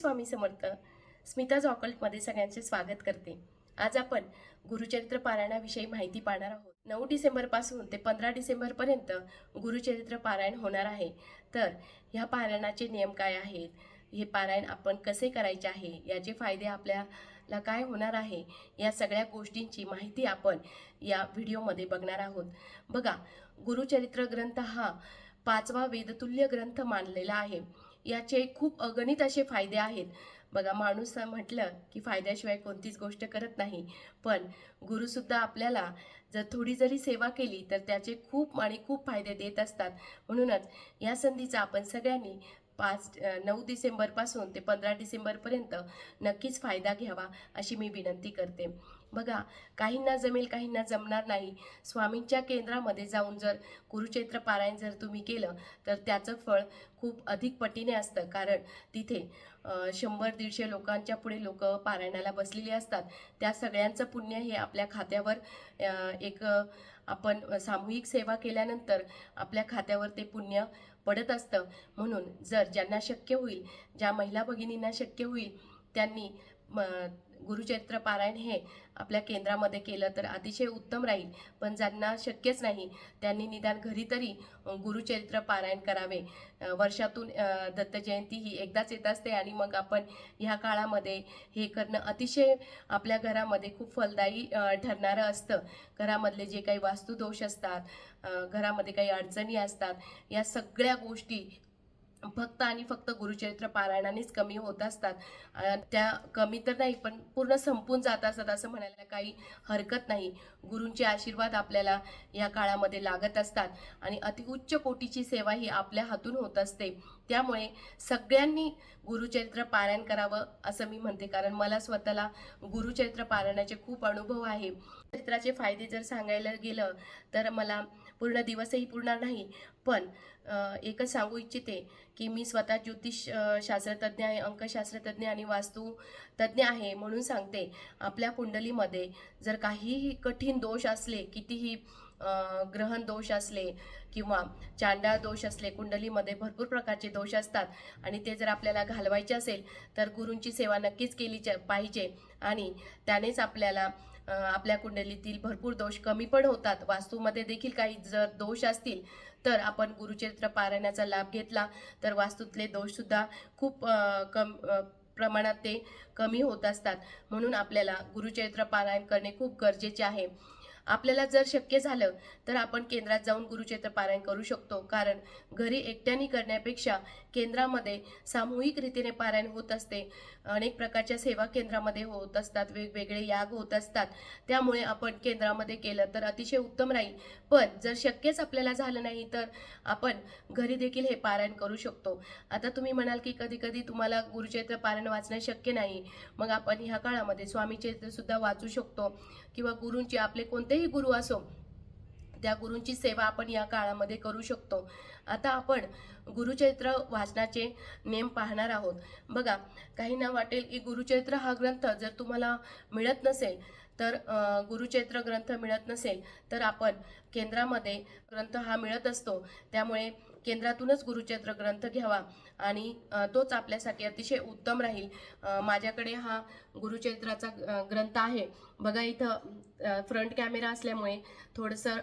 स्वामी समर्थ. स्मिता ऑकल्टमध्ये सगळ्यांचे स्वागत करते. आज आपण गुरुचरित्र पारायणाविषयी माहिती पाहणार आहोत. नऊ डिसेंबरपासून ते पंधरा डिसेंबरपर्यंत गुरुचरित्र पारायण होणार आहे. तर ह्या पारायणाचे नियम काय आहेत? हे पारायण आपण कसे करायचे आहे? याचे फायदे आपल्याला काय होणार आहे? या सगळ्या गोष्टींची माहिती आपण या व्हिडिओमध्ये बघणार आहोत. बघा गुरुचरित्र ग्रंथ हा पाचवा वेदतुल्य ग्रंथ मानलेला आहे. याचे खूप अगणित असे फायदे आहेत. बघा माणूस म्हटलं की फायद्याशिवाय कोणतीच गोष्ट करत नाही. पण गुरुसुद्धा आपल्याला जर थोडी जरी सेवा केली तर त्याचे खूप आणि खूप फायदे देत असतात. म्हणूनच या संधीचा आपण सगळ्यांनी पाच नऊ डिसेंबरपासून ते पंधरा डिसेंबरपर्यंत नक्कीच फायदा घ्यावा अशी मी विनंती करते. बघा काहींना जमेल काहींना जमणार नाही. स्वामींच्या केंद्रामध्ये जाऊन जर कुरुक्षेत्र पारायण जर तुम्ही केलं तर त्याचं फळ खूप अधिक पटीने असतं. कारण तिथे शंभर दीडशे लोकांच्या पुढे लोक पारायणाला बसलेली असतात. त्या सगळ्यांचं पुण्य हे आपल्या खात्यावर एक आपण सामूहिक सेवा केल्यानंतर आपल्या खात्यावर ते पुण्य पडत असतं. म्हणून जर ज्यांना शक्य होईल ज्या महिला भगिनींना शक्य होईल त्यांनी म, गुरुचरित्र पारायण हे आपल्या केंद्रामध्ये केलं तर अतिशय उत्तम राहील. पण ज्यांना शक्यच नाही त्यांनी निदान घरी तरी गुरुचरित्र पारायण करावे. वर्षातून दत्तजयंती ही एकदाच येत असते आणि मग आपण ह्या काळामध्ये हे करणं अतिशय आपल्या घरामध्ये खूप फलदायी ठरणारं असतं. घरामधले जे काही वास्तुदोष असतात घरामध्ये काही अडचणी असतात या सगळ्या गोष्टी फक्त आणि फक्त गुरुचरित्र पारायणानेच कमी होत असतात. त्या कमी तर नाही पण पूर्ण संपून जात असतात असं म्हणायला काही हरकत नाही. गुरूंचे आशीर्वाद आपल्याला या काळामध्ये लागत असतात आणि अतिउच्च कोटीची सेवा ही आपल्या हातून होत असते. त्यामुळे सगळ्यांनी गुरुचरित्र पारायण करावं असं मी म्हणते. कारण मला स्वतःला गुरुचरित्र पारायणाचे खूप अनुभव आहे. चरित्राचे फायदे जर सांगायला गेलं तर मला पूर्ण दिवसही पुरणार नाही. पण एकच सांगू इच्छिते की मी स्वतः ज्योतिष शास्त्रतज्ञ आहे अंकशास्त्रतज्ञ आणि वास्तू तज्ञ आहे म्हणून सांगते. आपल्या कुंडलीमध्ये जर काहीही कठीण दोष असले कितीही ग्रहण दोष असले किंवा चांडाळ दोष असले कुंडलीमध्ये भरपूर प्रकारचे दोष असतात आणि ते जर आपल्याला घालवायचे असेल तर गुरूंची सेवा नक्कीच केली पाहिजे आणि त्यानेच आपल्याला आपल्या कुंडलीतील भरपूर दोष कमी पण होतात. वास्तूमध्ये देखील काही जर दोष असतील तर आपण गुरुचरित्र पारायणाचा लाभ घेतला तर वास्तूतले दोषसुद्धा खूप कम प्रमाणात ते कमी होत असतात. म्हणून आपल्याला गुरुचरित्र पारायण करणे खूप गरजेचे आहे. आपल्याला जर शक्य झालं तर आपण केंद्रात जाऊन गुरुचेत्र पारायण करू शकतो. कारण घरी एकट्याने करण्यापेक्षा केंद्रामध्ये सामूहिक रीतीने पारायण होत असते. अनेक प्रकारच्या सेवा केंद्रामध्ये होत असतात. वेगवेगळे याग होत असतात. त्यामुळे आपण केंद्रामध्ये केलं तर अतिशय उत्तम राहील. पण जर शक्यच आपल्याला झालं नाही तर आपण घरी देखील हे पारायण करू शकतो. आता तुम्ही म्हणाल की कधी कधी तुम्हाला गुरुचरित्र पारायण वाचणं शक्य नाही. मग आपण ह्या काळामध्ये स्वामीचरित्र सुद्धा वाचू शकतो. किंवा गुरूंचे आपले कोणतेही गुरु असो त्या गुरूंची सेवा आपण या काळामध्ये करू शकतो. आता आपण गुरुचरित्र वाचनाचे नेम पाहणार आहोत. बघा काहींना वाटेल की गुरुचरित्र हा ग्रंथ जर तुम्हाला मिळत नसेल तर अ, गुरुचरित्र ग्रंथ मिळत नसेल तर आपण केंद्रामध्ये ग्रंथ हा मिळत असतो. त्यामुळे केंद्रातूनच गुरुचरित्र ग्रंथ घ्यावा. आणि तोच आपल्यासाठी अतिशय उत्तम राहील. माझ्याकडे हा गुरुचरित्राचा ग्रंथ आहे. बघा इथं फ्रंट कॅमेरा असल्यामुळे थोडंसं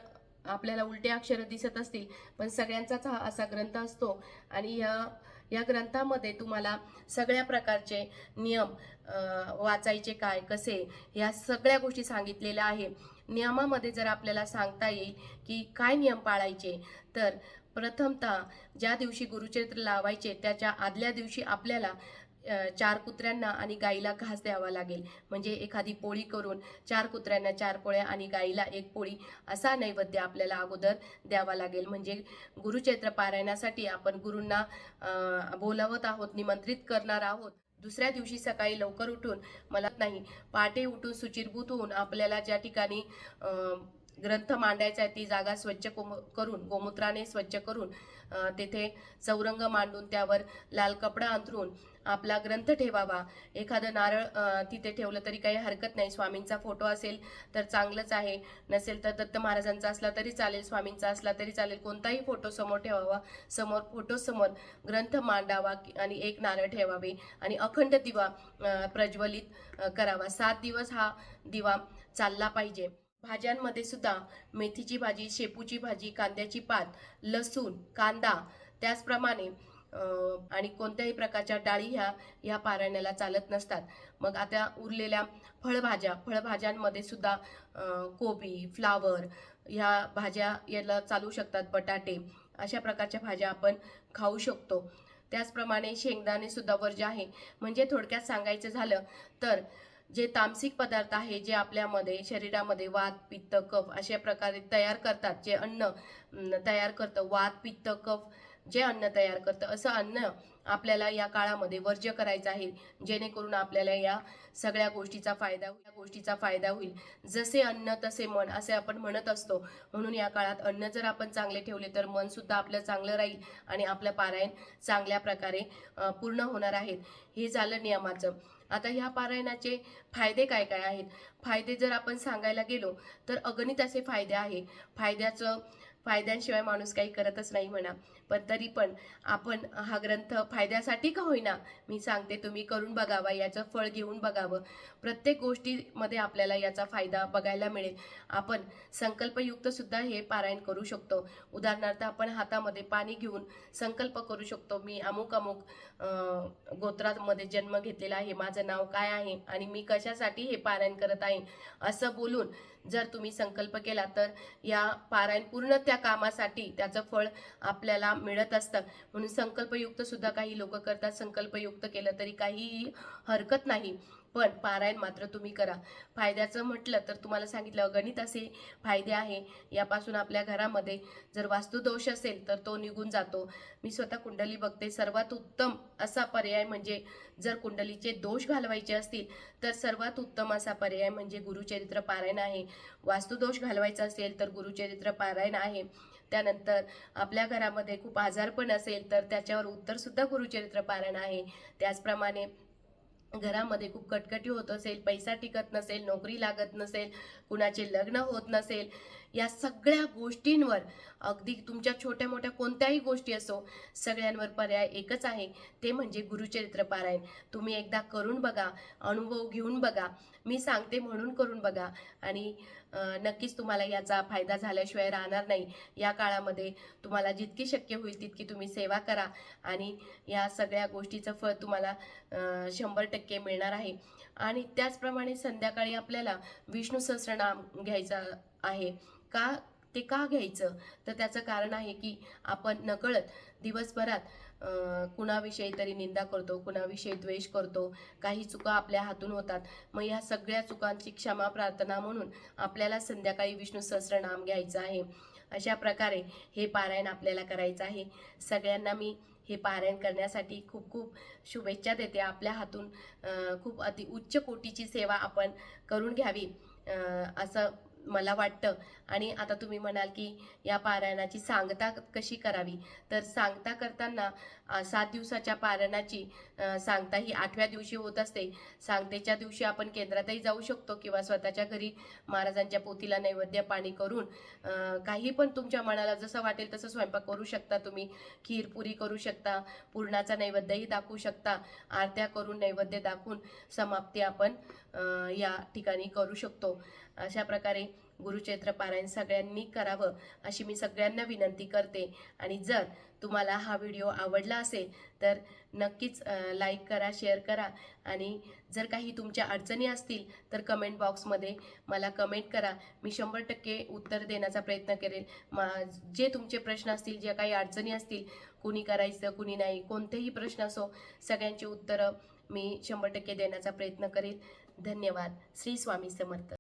आपल्याला उलटे अक्षर दिसत असतील पण सगळ्यांचाच हा असा ग्रंथ असतो. आणि या या ग्रंथामध्ये तुम्हाला सगळ्या प्रकारचे नियम वाचायचे काय कसे या सगळ्या गोष्टी सांगितलेल्या आहे नियमामध्ये जर आपल्याला सांगता येईल की काय नियम पाळायचे तर प्रथमतः ज्या दिवशी गुरुचरित्र लावायचे त्याच्या आदल्या दिवशी आपल्याला चार कुत्र्यांना आणि गाईला घास द्यावा लागेल. म्हणजे एखादी पोळी करून चार कुत्र्यांना चार पोळ्या आणि गाईला एक पोळी असा नैवेद्य आपल्याला अगोदर द्यावा लागेल. म्हणजे गुरुचैत्र पारायणासाठी आपण गुरूंना बोलावत आहोत निमंत्रित करणार आहोत. दुसऱ्या दिवशी सकाळी लवकर उठून मला नाही पहाटे उठून सुचिरभूत होऊन आपल्याला ज्या ठिकाणी ग्रंथ मांडायचा आहे ती जागा स्वच्छ कोम करून गोमूत्राने स्वच्छ करून तेथे चौरंग मांडून त्यावर लाल कपडा अंथरून आपला ग्रंथ ठेवावा. एखादं नारळ तिथे ठेवलं तरी काही हरकत नाही. स्वामींचा फोटो असेल तर चांगलंच आहे. नसेल तर दत्त महाराजांचा असला तरी चालेल स्वामींचा असला तरी चालेल. कोणताही फोटो समोर ठेवावा. समोर फोटो समोर ग्रंथ मांडावा आणि एक नारळ ठेवावे आणि अखंड दिवा प्रज्वलित करावा. सात दिवस हा दिवा चालला पाहिजे. भाज्यांमध्ये सुद्धा मेथीची भाजी शेपूची भाजी कांद्याची पात लसूण कांदा त्याचप्रमाणे आणि कोणत्याही प्रकारच्या डाळी ह्या ह्या पारायणाला चालत नसतात. मग आता उरलेल्या फळभाज्या फळभाज्यांमध्ये सुद्धा कोबी फ्लावर ह्या भाज्या याला चालू शकतात बटाटे अशा प्रकारच्या भाज्या आपण खाऊ शकतो. त्याचप्रमाणे शेंगदाणे सुद्धा वर्ज्य आहे म्हणजे थोडक्यात सांगायचं झालं तर जे तामसिक पदार्थ आहे जे आपल्यामध्ये शरीरामध्ये वात पित्त कफ अशा प्रकारे तयार करतात जे अन्न तयार करतं. वात पित्त कफ जे अन्न तयार करतं. असं अन्न आपल्याला या काळामध्ये वर्ज्य करायचं आहे. जेणेकरून आपल्याला या सगळ्या गोष्टीचा फायदा या गोष्टीचा फायदा होईल. जसे अन्न तसे मन असे आपण म्हणत असतो. म्हणून या काळात अन्न जर आपण चांगले ठेवले तर मनसुद्धा आपलं चांगलं राहील आणि आपलं पारायण चांगल्या प्रकारे पूर्ण होणार आहेत हे झालं नियमाचं. आता ह्या पारायणाचे फायदे काय काय आहेत? फायदे जर आपण सांगायला गेलो तर अगणित असे फायदे आहे. फायद्याचं फायद्यांशिवाय माणूस काही करतच नाही म्हणा. पण तरी पण आपण हा ग्रंथ फायद्यासाठी का होईना? मी सांगते तुम्ही करून बघावा याचं फळ घेऊन बघावं. प्रत्येक गोष्टीमध्ये आपल्याला याचा फायदा बघायला मिळेल. आपण संकल्पयुक्तसुद्धा हे पारायण करू शकतो. उदाहरणार्थ आपण हातामध्ये पाणी घेऊन संकल्प करू शकतो. मी अमुक अमुक गोत्रामध्ये जन्म घेतलेला आहे. माझं नाव काय आहे? आणि मी कशासाठी हे पारायण करत आहे? असं बोलून जर तुम्ही संकल्प केला तर या पारायण पूर्ण त्या कामासाठी त्याचं फळ आपल्याला मिळत असतं. म्हणून संकल्पयुक्त सुद्धा काही लोक करतात. संकल्पयुक्त केलं तरी काहीही हरकत नाही. पण पारायण मात्र तुम्ही करा. फायद्याचं म्हटलं तर तुम्हाला सांगितलं गणित असे फायदे आहे. यापासून आपल्या घरामध्ये जर वास्तुदोष असेल तर तो निघून जातो. मी स्वतः कुंडली बघते. सर्वात उत्तम असा पर्याय म्हणजे जर कुंडलीचे दोष घालवायचे असतील तर सर्वात उत्तम असा पर्याय म्हणजे गुरुचरित्र पारायण आहे. वास्तुदोष घालवायचा असेल तर गुरुचरित्र पारायण आहे. त्यानंतर आपल्या घरामध्ये खूप आजारपण असेल तर त्याच्यावर उत्तरसुद्धा गुरुचरित्र पारायण आहे. त्याचप्रमाणे घरामध्ये खूप कटकटी होत असेल पैसा टिकत नसेल नोकरी लागत नसेल कुणाचे लग्न होत नसेल या सगळ्या गोष्टींवर अगदी तुमच्या छोट्या मोठ्या कोणत्याही गोष्टी असो सगळ्यांवर पर्याय एकच आहे ते म्हणजे गुरुचरित्र पारायण. तुम्ही एकदा करून बघा अनुभव घेऊन बघा मी सांगते म्हणून करून बघा. आणि नक्कीच तुम्हाला याचा फायदा झाल्याशिवाय राहणार नाही. या काळामध्ये तुम्हाला जितकी शक्य होईल तितकी तुम्ही सेवा करा. आणि या सगळ्या गोष्टीचं फळ तुम्हाला शंभर टक्के मिळणार आहे. आणि त्याचप्रमाणे संध्याकाळी आपल्याला विष्णू सहस्रनाम घ्यायचा आहे. का ते का घ्यायचं? तर त्याचं कारण आहे की आपण नकळत दिवसभरात कुणाविषयी तरी निंदा करतो कुणाविषयी द्वेष करतो काही चुका आपल्या हातून होतात. मग ह्या सगळ्या चुकांची क्षमा प्रार्थना म्हणून आपल्याला संध्याकाळी विष्णू सहस्रनाम घ्यायचं आहे. अशा प्रकारे हे पारायण आपल्याला करायचं आहे. सगळ्यांना मी हे पारायण करण्यासाठी खूप खूप शुभेच्छा देते. आपल्या हातून खूप अति उच्च कोटीची सेवा आपण करून घ्यावी. असं मला वाटतं. आणि आता तुम्ही म्हणाल की या पारायणाची सांगता कशी करावी? तर सांगता करताना सात दिवसाच्या पारायणाची सांगता ही आठव्या दिवशी होत असते. सांगतेच्या दिवशी आपण केंद्रातही जाऊ शकतो किंवा स्वतःच्या घरी महाराजांच्या पोथीला नैवेद्य पाणी करून काही पण तुमच्या मनाला जसं वाटेल तसं स्वयंपाक करू शकता तुम्ही. खीर पुरी करू शकता पूर्णाचा नैवेद्यही दाखवू शकता. आरत्या करून नैवेद्य दाखवून समाप्ती आपण या ठिकाणी करू शकतो. अशा प्रकारे गुरुचैत्र पारायण सगळ्यांनी करावं अशी मी सगळ्यांना विनंती करते. आणि जर तुम्हाला हा व्हिडिओ आवडला असेल तर नक्कीच लाईक करा शेअर करा. आणि जर काही तुमच्या अडचणी असतील तर कमेंट बॉक्समध्ये मला कमेंट करा. मी शंभर टक्के उत्तर देण्याचा प्रयत्न करेल. मा जे तुमचे प्रश्न असतील ज्या काही अडचणी असतील कुणी करायचं कुणी नाही कोणतेही प्रश्न असो सगळ्यांची उत्तरं मी शंभर टक्के देण्याचा प्रयत्न करेल. धन्यवाद. श्री स्वामी समर्थ.